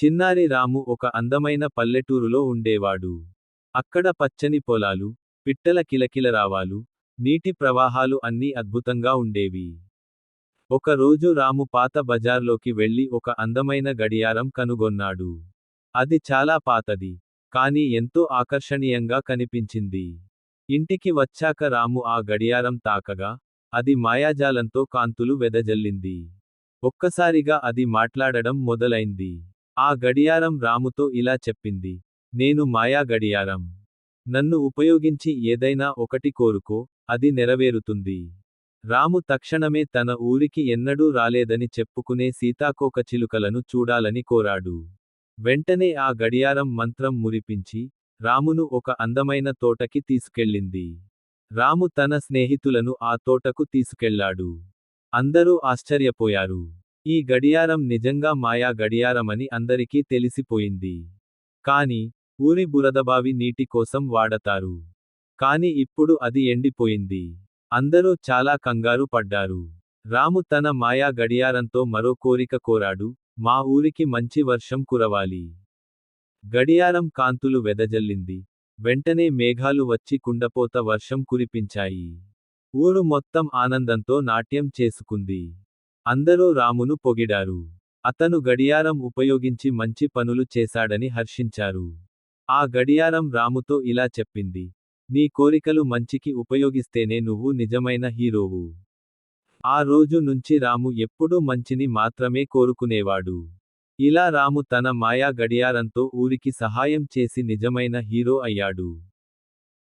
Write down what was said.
చిన్నారి రాము ఒక అందమైన పల్లెటూరులో ఉండేవాడు. అక్కడ పచ్చని పొలాలు, పిట్టల కిలకిలరావాలు, నీటి ప్రవాహాలు అన్నీ అద్భుతంగా ఉండేవి. ఒకరోజు రాము పాత బజార్లోకి వెళ్ళి ఒక అందమైన గడియారం కనుగొన్నాడు. అది చాలా పాతది. కానీ ఎంతో ఆకర్షణీయంగా కనిపించింది. ఇంటికి వచ్చాక రాము ఆ గడియారం తాకగా, అది మాయాజాలంతో కాంతులు వెదజల్లింది. ఒక్కసారిగా అది మాట్లాడడం మొదలైంది. ఆ గడియారం రాముతో ఇలా చెప్పింది. నేను మాయా గడియారం. నన్ను ఉపయోగించి ఏదైనా ఒకటి కోరుకో, అది నెరవేరుతుంది. రాము తక్షణమే తన ఊరికి ఎన్నడూ రాలేదని చెప్పుకునే సీతాకోకచిలుకలను చూడాలని కోరాడు. వెంటనే ఆ గడియారం మంత్రం మురిపించి, రామును ఒక అందమైన తోటకి తీసుకెళ్ళింది. రాము తన స్నేహితులను ఆ తోటకు తీసుకెళ్ళాడు. అందరూ ఆశ్చర్యపోయారు. ఈ గడియారం నిజంగా మాయా గడియారమని అందరికీ తెలిసిపోయింది. కాని, ఊరి బురదబావి నీటి కోసం వాడతారు. కాని ఇప్పుడు అది ఎండిపోయింది. అందరూ చాలా కంగారు పడ్డారు. రాము తన మాయా గడియారంతో మరో కోరిక కోరాడు, మా ఊరికి మంచి వర్షం కురవాలి. గడియారం కాంతులు వెదజల్లింది. వెంటనే మేఘాలు వచ్చి కుండపోత వర్షం కురిపించాయి. ఊరు మొత్తం ఆనందంతో నాట్యం చేసుకుంది. అందరూ రామును పొగిడారు. అతను గడియారం ఉపయోగించి మంచి పనులు చేశాడని హర్షించారు. ఆ గడియారం రాముతో ఇలా చెప్పింది. నీ కోరికలు మంచికి ఉపయోగిస్తేనే నువ్వు నిజమైన హీరోవు. ఆ రోజు నుంచి రాము ఎప్పుడూ మంచిని మాత్రమే కోరుకునేవాడు. ఇలా రాము తన మాయా గడియారంతో ఊరికి సహాయం చేసి నిజమైన హీరో అయ్యాడు.